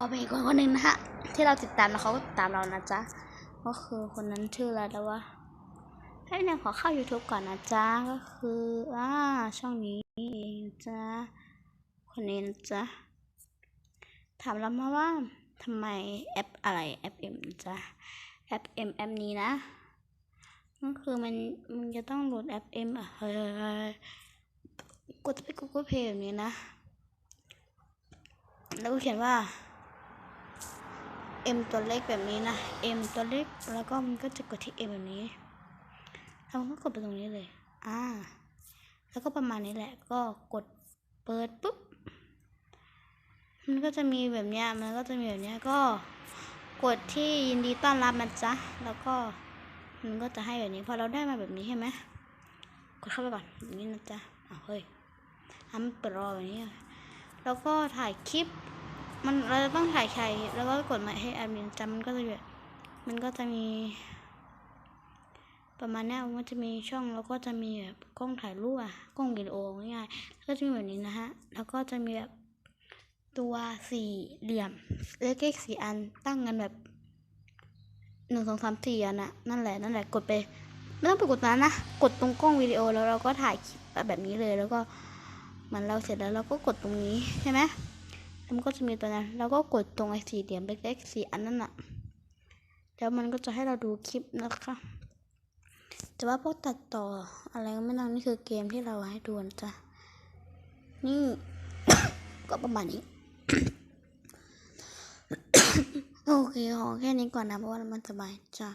เอาไปคนคนหนึ่งนะฮะ ที่เราติดตามแล้วเขาก็ตามเรานะจ๊ะ ก็คือคนนั้นชื่ออะไรแล้ววะให้เนี่ยขอเข้า YouTube ก่อนนะจ๊ะ ก็คืออ่าช่องนี้เองจ้ะคนนี้นะจ๊ะ ถามเรามาว่าทำไมแอปอะไรแอปเอ็มจ๊ะแอปเอ็มแอปนี้นะก็คือมันมันจะต้องโหลดแอปเอ็มอะเฮ้ยกดไป Google Play แบบนี้นะ แล้วก็เขียนว่า M ตัวเล็กแบบนี้นะ M ตัวเล็กแล้วก็มันก็จะกดที่ M แบบนี้แล้วมันก็กดไปตรงนี้เลย อ่า แล้วก็ประมาณนี้แหละ ก็กดเปิดปุ๊บ มันก็จะมีแบบเนี้ย มันก็จะมีแบบเนี้ย ก็กดที่ยินดีต้อนรับมันจ้ะแล้วก็มันก็จะให้แบบนี้ พอเราได้มาแบบนี้ใช่ไหมกดเข้าไปก่อนแบบนี้นะจ๊ะอ้าวเฮ้ยทำเปิดรอแบบนี้ แล้วก็ถ่ายคลิป มันเราจะต้องถ่ายใครแล้วก็กดมาให้แอดมินจำมันก็จะแบบมันก็จะมี ประมาณนี้มันจะมีช่องแล้วก็จะมีแบบกล้องถ่ายรูปอะกล้องวิดีโอง่ายๆก็จะมีแบบนี้นะฮะแล้วก็จะมีแบบตัวสี่เหลี่ยมเลขเลขสี่อันตั้งกันแบบหนึ่งสองสามสี่อันอะนั่นแหละนั่นแหละกดไปไม่ต้องไปกดนั้นนะกดตรงกล้องวิดีโอแล้วเราก็ถ่ายคลิปแบบนี้เลยแล้วก็มันเราเสร็จแล้วเราก็กดตรงนี้ใช่ไหม มันก็จะมีตัวนั้นแล้วก็กดตรงไอ้สี่เหลี่ยมเล็กๆสี่อันนั้นอะแล้วมันก็จะให้เราดูคลิปนะคะ แต่ว่าพวกตัดต่ออะไรก็ไม่ต้องนี่คือเกมที่เราให้ดูนะจ้ะนี่ ก็ประมาณนี้ โอเคขอแค่นี้ก่อนนะเพราะว่ามันสบายจ้ะ